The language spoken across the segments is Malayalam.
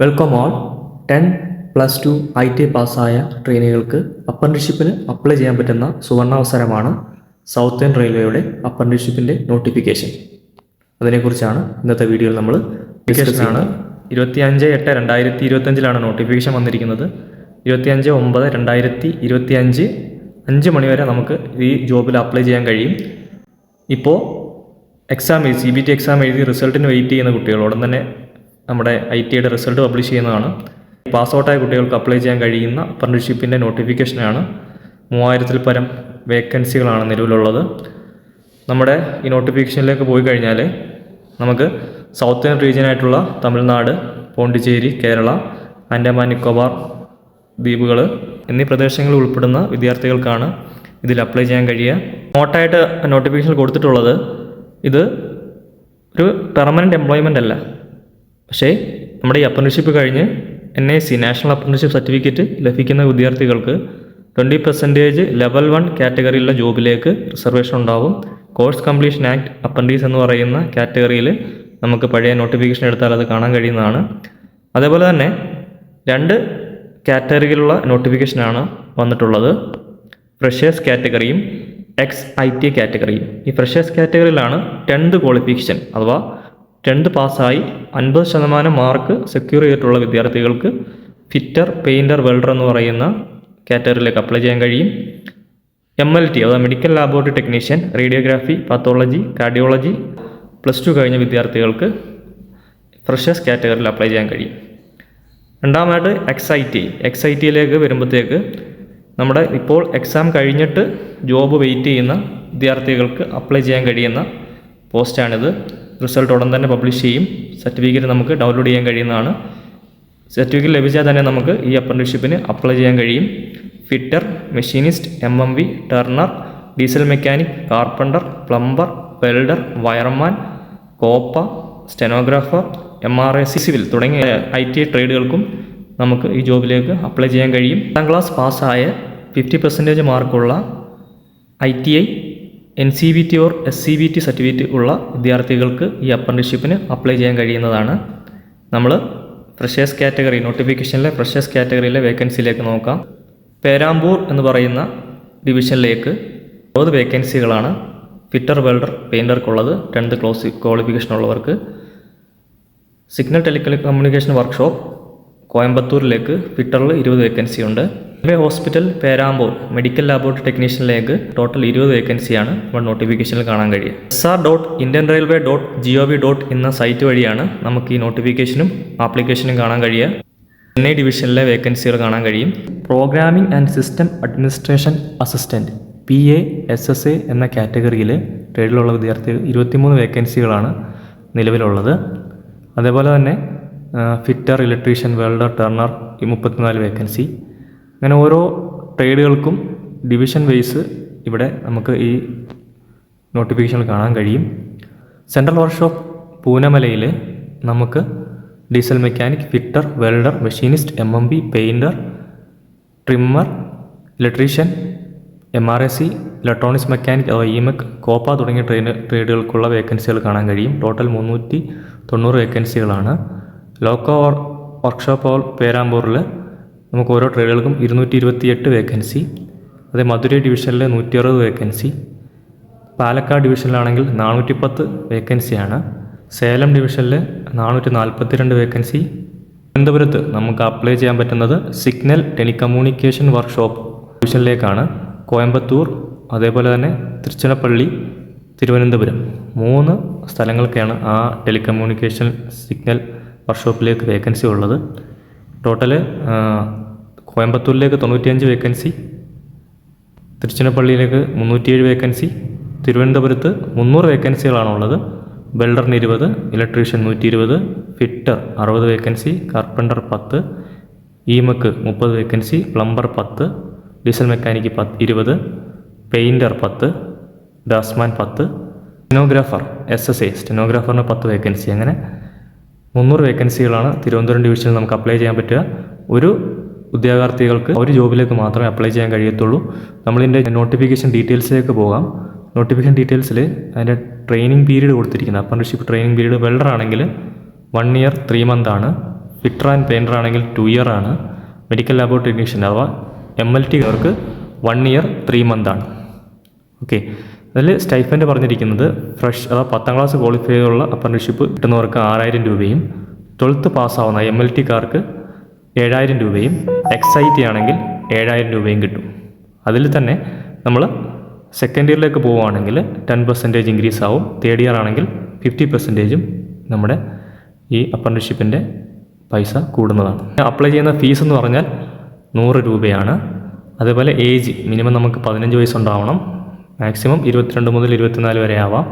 Welcome all ten plus two I T പാസ്സായ ട്രെയിനികൾക്ക് അപ്രന്റീഷിപ്പിന് അപ്ലൈ ചെയ്യാൻ പറ്റുന്ന സുവർണാവസരമാണ് സൗത്തേൺ റെയിൽവേയുടെ അപ്രന്റീഷിപ്പിന്റെ നോട്ടിഫിക്കേഷൻ. അതിനെക്കുറിച്ചാണ് ഇന്നത്തെ വീഡിയോയിൽ നമ്മൾ നോട്ടിഫിക്കേഷനാണ് ഇരുപത്തിയഞ്ച് എട്ട് രണ്ടായിരത്തി ഇരുപത്തഞ്ചിലാണ് നോട്ടിഫിക്കേഷൻ വന്നിരിക്കുന്നത്. ഇരുപത്തിയഞ്ച് ഒമ്പത് രണ്ടായിരത്തി ഇരുപത്തി അഞ്ച് അഞ്ച് മണിവരെ നമുക്ക് ഈ ജോബിൽ അപ്ലൈ ചെയ്യാൻ കഴിയും. ഇപ്പോൾ എക്സാം എഴുതി സി ബി ടി എക്സാം എഴുതി റിസൾട്ടിന് വെയിറ്റ് ചെയ്യുന്ന കുട്ടികൾ ഉടൻ തന്നെ നമ്മുടെ ഐ ടി ഐയുടെ റിസൾട്ട് പബ്ലിഷ് ചെയ്യുന്നതാണ്. പാസ് ഔട്ടായ കുട്ടികൾക്ക് അപ്ലൈ ചെയ്യാൻ കഴിയുന്ന അപ്രന്റീഷിപ്പിന്റെ നോട്ടിഫിക്കേഷനാണ്. മൂവായിരത്തിൽ പരം വേക്കൻസികളാണ് നിലവിലുള്ളത്. നമ്മുടെ ഈ നോട്ടിഫിക്കേഷനിലേക്ക് പോയി കഴിഞ്ഞാൽ നമുക്ക് സൗത്ത് സൗത്തേൺ റീജിയനായിട്ടുള്ള തമിഴ്നാട് പോണ്ടിച്ചേരി കേരള ആൻഡമാൻ നിക്കോബാർ ദ്വീപുകൾ എന്നീ പ്രദേശങ്ങളിൽ ഉൾപ്പെടുന്ന വിദ്യാർത്ഥികൾക്കാണ് ഇതിൽ അപ്ലൈ ചെയ്യാൻ കഴിയുക. നോട്ടായിട്ട് നോട്ടിഫിക്കേഷൻ കൊടുത്തിട്ടുള്ളത് ഇത് ഒരു പെർമനന്റ് എംപ്ലോയ്മെന്റ് അല്ല. പക്ഷേ നമ്മുടെ ഈ അപ്രന്റീഷിപ്പ് കഴിഞ്ഞ് N I C national apprenticeship certificate ലഭിക്കുന്ന വിദ്യാർത്ഥികൾക്ക് ട്വന്റി പെർസെന്റേജ് ലെവൽ വൺ കാറ്റഗറിയിലുള്ള ജോബിലേക്ക് റിസർവേഷൻ ഉണ്ടാവും. കോഴ്സ് കംപ്ലീഷൻ ആക്ട് അപ്രന്റീസ് എന്ന് പറയുന്ന കാറ്റഗറിയിൽ നമുക്ക് പഴയ നോട്ടിഫിക്കേഷൻ എടുത്താൽ അത് കാണാൻ കഴിയുന്നതാണ്. അതേപോലെ തന്നെ രണ്ട് കാറ്റഗറിയിലുള്ള നോട്ടിഫിക്കേഷനാണ് വന്നിട്ടുള്ളത്. ഫ്രഷേഴ്സ് കാറ്റഗറിയും എക്സ് ഐ ടി കാറ്റഗറിയും ഈ ഫ്രഷേഴ്സ് കാറ്റഗറിയിലാണ് ടെൻത്ത് ക്വാളിഫിക്കേഷൻ അഥവാ ടെൻത്ത് പാസ്സായി അൻപത് ശതമാനം മാർക്ക് സെക്യൂർ ചെയ്തിട്ടുള്ള വിദ്യാർത്ഥികൾക്ക് ഫിറ്റർ പെയിന്റർ വെൽഡർ എന്ന് പറയുന്ന കാറ്റഗറിയിലേക്ക് അപ്ലൈ ചെയ്യാൻ കഴിയും. എം എൽ ടി അതായത് medical laboratory technician radiography pathology cardiology plus two കഴിഞ്ഞ വിദ്യാർത്ഥികൾക്ക് ഫ്രഷേഴ്സ് കാറ്റഗറിയിൽ അപ്ലൈ ചെയ്യാൻ കഴിയും. രണ്ടാമതായിട്ട് X I T X I ടിയിലേക്ക് വരുമ്പോഴത്തേക്ക് നമ്മുടെ ഇപ്പോൾ എക്സാം കഴിഞ്ഞിട്ട് ജോബ് വെയിറ്റ് ചെയ്യുന്ന വിദ്യാർത്ഥികൾക്ക് അപ്ലൈ ചെയ്യാൻ കഴിയുന്ന പോസ്റ്റാണിത് റിസൾട്ട് ഉടൻ തന്നെ പബ്ലിഷ് ചെയ്യും. സർട്ടിഫിക്കറ്റ് നമുക്ക് ഡൗൺലോഡ് ചെയ്യാൻ കഴിയുന്നതാണ്. സർട്ടിഫിക്കറ്റ് ലഭിച്ചാൽ തന്നെ നമുക്ക് ഈ അപ്രന്റീഷിപ്പിന് അപ്ലൈ ചെയ്യാൻ കഴിയും. Fitter machinist M M V turner diesel mechanic carpenter plumber welder wireman COPA stenographer M R A civil തുടങ്ങിയ ഐ ടി ട്രേഡുകൾക്കും നമുക്ക് ഈ ജോബിലേക്ക് അപ്ലൈ ചെയ്യാൻ കഴിയും. പത്താം ക്ലാസ് പാസ്സായ fifty percentage മാർക്കുള്ള I T I N C B T or S C B T certificate ഉള്ള വിദ്യാർത്ഥികൾക്ക് ഈ അപ്രന്റിഷിപ്പിന് അപ്ലൈ ചെയ്യാൻ കഴിയുന്നതാണ്. നമ്മൾ ഫ്രഷേഴ്സ് കാറ്റഗറി നോട്ടിഫിക്കേഷനിലെ ഫ്രഷേഴ്സ് കാറ്റഗറിയിലെ വേക്കൻസിയിലേക്ക് നോക്കാം. പേരാമ്പൂർ എന്ന് പറയുന്ന ഡിവിഷനിലേക്ക് ഇരുപത് വേക്കൻസികളാണ് ഫിറ്റർ വെൽഡർ പെയിന്റർക്കുള്ളത് ടെൻത്ത് ക്ലോസ് ക്വാളിഫിക്കേഷൻ ഉള്ളവർക്ക്. സിഗ്നൽ ടെലികമ്മ്യൂണിക്കേഷൻ വർക്ക്ഷോപ്പ് കോയമ്പത്തൂരിലേക്ക് ഫിറ്ററിൽ ഇരുപത് വേക്കൻസി ഉണ്ട്. Railway hospital Perambur medical laboratory ടെക്നീഷ്യനിലേക്ക് total ഇരുപത് വേക്കൻസിയാണ് നമ്മൾ നോട്ടിഫിക്കേഷനിൽ കാണാൻ കഴിയുക. S R dot Indian railway dot G O V dot എന്ന സൈറ്റ് വഴിയാണ് നമുക്ക് ഈ നോട്ടിഫിക്കേഷനും ആപ്ലിക്കേഷനും കാണാൻ കഴിയുക. ചെന്നൈ ഡിവിഷനിലെ വേക്കൻസികൾ കാണാൻ കഴിയും. Programming and system administration assistant P A S S A എന്ന കാറ്റഗറിയിൽ ട്രേഡിലുള്ള വിദ്യാർത്ഥികൾ ഇരുപത്തിമൂന്ന് വേക്കൻസികളാണ് നിലവിലുള്ളത്. അതേപോലെ തന്നെ ഫിറ്റർ ഇലക്ട്രീഷ്യൻ വെൽഡർ ടർണർ ഈ മുപ്പത്തിനാല് വേക്കൻസി. അങ്ങനെ ഓരോ ട്രേഡുകൾക്കും ഡിവിഷൻ വൈസ് ഇവിടെ നമുക്ക് ഈ നോട്ടിഫിക്കേഷനിൽ കാണാൻ കഴിയും. സെൻട്രൽ വർക്ക്ഷോപ്പ് പൂനമലയിൽ നമുക്ക് diesel mechanic fitter welder machinist M M B painter trimmer electrician M R S C electronics mechanic അഥവാ ഇമെക് കോപ്പ തുടങ്ങിയ ട്രെയിന് ട്രേഡുകൾക്കുള്ള വേക്കൻസികൾ കാണാൻ കഴിയും. ടോട്ടൽ മുന്നൂറ്റി തൊണ്ണൂറ് വേക്കൻസികളാണ് ലോക്കോ വർക്ക്ഷോപ്പ് പേരാമ്പൂരിൽ നമുക്ക് ഓരോ ട്രേഡുകൾക്കും ഇരുന്നൂറ്റി ഇരുപത്തിയെട്ട് വേക്കൻസി അതേ മധുര ഡിവിഷനിൽ നൂറ്റി അറുപത് വേക്കൻസി പാലക്കാട് ഡിവിഷനിലാണെങ്കിൽ നാനൂറ്റി പത്ത് വേക്കൻസിയാണ് സേലം ഡിവിഷനിൽ നാനൂറ്റി നാൽപ്പത്തി രണ്ട് വേക്കൻസി തിരുവനന്തപുരത്ത് നമുക്ക് അപ്ലൈ ചെയ്യാൻ പറ്റുന്നത് സിഗ്നൽ ടെലികമ്മ്യൂണിക്കേഷൻ വർക്ക്ഷോപ്പ് ഡിവിഷനിലേക്കാണ് കോയമ്പത്തൂർ അതേപോലെ തന്നെ തിരുച്ചിറപ്പള്ളി തിരുവനന്തപുരം. മൂന്ന് സ്ഥലങ്ങൾക്കാണ് ആ ടെലികമ്മ്യൂണിക്കേഷൻ സിഗ്നൽ വർക്ക്ഷോപ്പിലേക്ക് വേക്കൻസി ഉള്ളത്. ടോട്ടൽ കോയമ്പത്തൂരിലേക്ക് തൊണ്ണൂറ്റിയഞ്ച് വേക്കൻസി തിരുച്ചിനപ്പള്ളിയിലേക്ക് മുന്നൂറ്റിയേഴ് വേക്കൻസി തിരുവനന്തപുരത്ത് മുന്നൂറ് വേക്കൻസികളാണുള്ളത് വെൽഡറിന് ഇരുപത് ഇലക്ട്രീഷ്യൻ നൂറ്റി ഇരുപത് ഫിറ്റർ അറുപത് വേക്കൻസി കാർപ്പന്റർ പത്ത് ഈമക്ക് മുപ്പത് വേക്കൻസി പ്ലംബർ പത്ത് ഡീസൽ മെക്കാനിക്ക് പത്ത് ഇരുപത് പെയിന്റർ പത്ത് ഡാസ്മാൻ പത്ത് സ്റ്റെനോഗ്രാഫർ എസ് എസ് എ സ്റ്റെനോഗ്രാഫറിന് പത്ത് വേക്കൻസി അങ്ങനെ മുന്നൂറ് വേക്കൻസികളാണ് തിരുവനന്തപുരം ഡിവിഷനിൽ നമുക്ക് അപ്ലൈ ചെയ്യാൻ പറ്റുക. ഒരു ഉദ്യോഗാർത്ഥികൾക്ക് ഒരു ജോബിലേക്ക് മാത്രമേ അപ്ലൈ ചെയ്യാൻ കഴിയത്തുള്ളൂ. നമ്മളിതിന്റെ നോട്ടിഫിക്കേഷൻ ഡീറ്റെയിൽസിലേക്ക് പോകാം. നോട്ടിഫിക്കേഷൻ ഡീറ്റെയിൽസിൽ അതിന്റെ ട്രെയിനിങ് പീരീഡ് കൊടുത്തിരിക്കുന്നത്. അപ്രന്റീഷിപ്പ് ട്രെയിനിങ് പീരീഡ് വെൽഡർ ആണെങ്കിൽ വൺ ഇയർ ത്രീ മന്ത് ആണ്. ഫിറ്റർ ആൻഡ് പെയിന്റർ ആണെങ്കിൽ ടു ഇയർ ആണ്. മെഡിക്കൽ ലാബോറട്ടറി ടെക്നീഷ്യൻ അഥവാ എം എൽ ടി അവർക്ക് വൺ ഇയർ ത്രീ മന്ത് ആണ്. ഓക്കെ അതിൽ സ്റ്റൈഫന്റ് പറഞ്ഞിരിക്കുന്നത് ഫ്രഷ് അതായത് പത്താം ക്ലാസ് ക്വാളിഫൈ ചെയ്തുള്ള അപ്രന്റീഷിപ്പ് കിട്ടുന്നവർക്ക് ആറായിരം രൂപയും ട്വൽത്ത് പാസ്സാവുന്ന എം എൽ ടിക്കാർക്ക് ഏഴായിരം രൂപയും എക്സ് ഐ ടി ആണെങ്കിൽ ഏഴായിരം രൂപയും കിട്ടും. അതിൽ തന്നെ നമ്മൾ സെക്കൻഡ് ഇയറിലേക്ക് പോവുകയാണെങ്കിൽ ടെൻ പെർസെന്റേജ് ഇൻക്രീസ് ആവും. തേർഡ് ഇയർ ആണെങ്കിൽ ഫിഫ്റ്റി പെർസെന്റേജും നമ്മുടെ ഈ അപ്രൻഷിപ്പിന്റെ പൈസ കൂടുന്നതാണ്. അപ്ലൈ ചെയ്യുന്ന ഫീസ് എന്ന് പറഞ്ഞാൽ നൂറ് രൂപയാണ്. അതേപോലെ ഏജ് മിനിമം നമുക്ക് പതിനഞ്ച് വയസ്സുണ്ടാവണം. മാക്സിമം ഇരുപത്തിരണ്ട് മുതൽ ഇരുപത്തിനാല് വരെ ആവാം.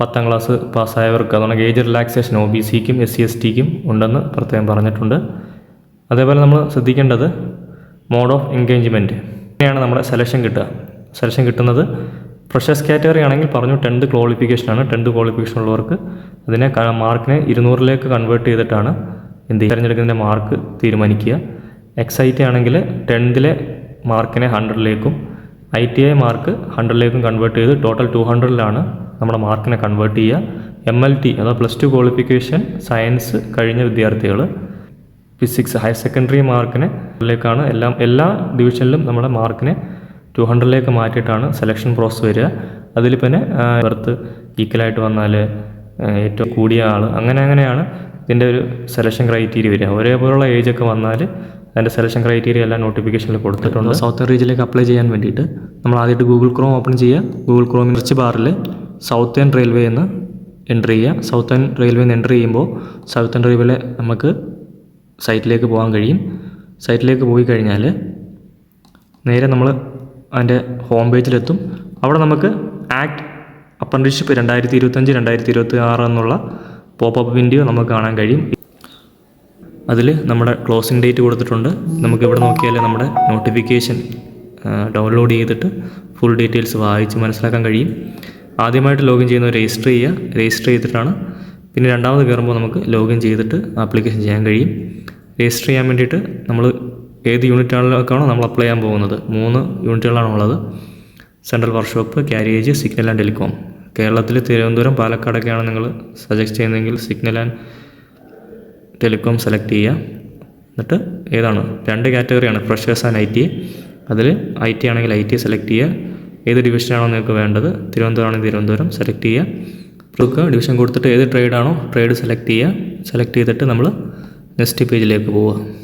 പത്താം ക്ലാസ് പാസ്സായവർക്ക് അതുകൊണ്ട് ഏജ് റിലാക്സേഷൻ ഒ ബി സിക്കും എസ് സി എസ് ടിക്കും ഉണ്ടെന്ന് പ്രത്യേകം പറഞ്ഞിട്ടുണ്ട്. അതേപോലെ നമ്മൾ ശ്രദ്ധിക്കേണ്ടത് മോഡ് ഓഫ് എൻഗേജ്മെന്റ് ഇങ്ങനെയാണ് നമ്മുടെ സെലക്ഷൻ കിട്ടുക. സെലക്ഷൻ കിട്ടുന്നത് ഫ്രഷേഴ്സ് കാറ്റഗറി ആണെങ്കിൽ പറഞ്ഞു ടെൻത്ത് ക്വാളിഫിക്കേഷനാണ് ടെൻത്ത് ക്വാളിഫിക്കേഷൻ ഉള്ളവർക്ക് അതിനെ മാർക്കിനെ ഇരുന്നൂറിലേക്ക് കൺവേർട്ട് ചെയ്തിട്ടാണ് എന്ത് തിരഞ്ഞെടുക്കുന്നതിന്റെ മാർക്ക് തീരുമാനിക്കുക. എക്സൈറ്റ് ആണെങ്കിൽ ടെൻത്തിലെ മാർക്കിനെ ഹൺഡ്രഡിലേക്കും ഐ ടി ഐ മാർക്ക് ഹൺഡ്രഡിലേക്കും കൺവേർട്ട് ചെയ്ത് ടോട്ടൽ ടു ഹൺഡ്രഡിലാണ് നമ്മുടെ മാർക്കിനെ കൺവേർട്ട് ചെയ്യുക. എം എൽ ടി അഥവാ പ്ലസ് ടു ക്വാളിഫിക്കേഷൻ സയൻസ് കഴിഞ്ഞ വിദ്യാർത്ഥികൾ. ഫിസിക്സ് ഹയർ സെക്കൻഡറി മാർക്കിനെ ലേക്കാണ് എല്ലാം എല്ലാ ഡിവിഷനിലും നമ്മുടെ മാർക്കിനെ ടു ഹൺഡ്രഡിലേക്ക് മാറ്റിയിട്ടാണ് സെലക്ഷൻ പ്രോസസ് വരിക. അതിൽ പിന്നെ ബർത്ത് ഈക്വലായിട്ട് വന്നാൽ ഏറ്റവും കൂടിയ ആൾ അങ്ങനെ അങ്ങനെയാണ് ഇതിന്റെ ഒരു സെലക്ഷൻ ക്രൈറ്റീരിയ വരിക. ഒരേപോലുള്ള ഏജൊക്കെ വന്നാൽ അതിന്റെ സെലക്ഷൻ ക്രൈറ്റീരിയ എല്ലാം നോട്ടിഫിക്കേഷനിൽ കൊടുത്തിട്ടുണ്ട്. സൗത്ത് റീജിയനിലേക്ക് അപ്ലൈ ചെയ്യാൻ വേണ്ടിയിട്ട് നമ്മൾ ആദ്യമായിട്ട് ഗൂഗിൾ ക്രോം ഓപ്പൺ ചെയ്യുക. ഗൂഗിൾ ക്രോം സെർച്ച് ബാറിൽ സൗത്ത് സൗത്തേൺ റെയിൽവേ എന്ന് എന്റർ ചെയ്യുക. സൗത്തേൺ റെയിൽവേ എന്ന് എന്റർ ചെയ്യുമ്പോൾ സൗത്ത് സൗത്തേൺ റെയിൽവേയിലെ നമുക്ക് സൈറ്റിലേക്ക് പോകാൻ കഴിയും. സൈറ്റിലേക്ക് പോയി കഴിഞ്ഞാൽ നേരെ നമ്മൾ അതിന്റെ ഹോം പേജിലെത്തും അവിടെ നമുക്ക് ആക്ട് അപ്രന്റിഷിപ്പ് രണ്ടായിരത്തി ഇരുപത്തഞ്ച് രണ്ടായിരത്തി ഇരുപത്തി ആറ് എന്നുള്ള പോപ്പപ്പ് വിൻഡോ നമുക്ക് കാണാൻ കഴിയും. അതിൽ നമ്മുടെ ക്ലോസിംഗ് ഡേറ്റ് കൊടുത്തിട്ടുണ്ട്. നമുക്ക് ഇവിടെ നോക്കിയാൽ നമ്മുടെ നോട്ടിഫിക്കേഷൻ ഡൗൺലോഡ് ചെയ്തിട്ട് ഫുൾ ഡീറ്റെയിൽസ് വായിച്ച് മനസ്സിലാക്കാൻ കഴിയും. ആദ്യമായിട്ട് ലോഗിൻ ചെയ്യുന്നത് രജിസ്റ്റർ ചെയ്യുക. രജിസ്റ്റർ ചെയ്തിട്ടാണ് പിന്നെ രണ്ടാമത് കയറുമ്പോൾ നമുക്ക് ലോഗിൻ ചെയ്തിട്ട് ആപ്ലിക്കേഷൻ ചെയ്യാൻ കഴിയും. രജിസ്റ്റർ ചെയ്യാൻ വേണ്ടിയിട്ട് നമ്മൾ ഏത് യൂണിറ്റുകളിലേക്കാണോ നമ്മൾ അപ്ലൈ ചെയ്യാൻ പോകുന്നത്. മൂന്ന് യൂണിറ്റുകളാണ് ഉള്ളത്. Central workshop carriage signal and telecom. കേരളത്തിൽ തിരുവനന്തപുരം പാലക്കാടൊക്കെയാണ് നിങ്ങൾ സജസ്റ്റ് ചെയ്യുന്നതെങ്കിൽ സിഗ്നൽ ആൻഡ് ടെലികോം സെലക്ട് ചെയ്യുക. എന്നിട്ട് ഏതാണ്? രണ്ട് കാറ്റഗറിയാണ്. Freshers and I T. അതിൽ ഐ ടി ആണെങ്കിൽ ഐ ടി സെലക്ട് ചെയ്യുക. ഏത് ഡിവിഷനാണോ നിങ്ങൾക്ക് വേണ്ടത്? തിരുവനന്തപുരം ആണെങ്കിൽ തിരുവനന്തപുരം സെലക്ട് ചെയ്യുക. കൊടുക്കുക. ഡിവിഷൻ കൊടുത്തിട്ട് ഏത് ട്രേഡാണോ ട്രേഡ് സെലക്ട് ചെയ്യുക. സെലക്ട് ചെയ്തിട്ട് നമ്മൾ നെക്സ്റ്റ് പേജിലേക്ക് പോവുക.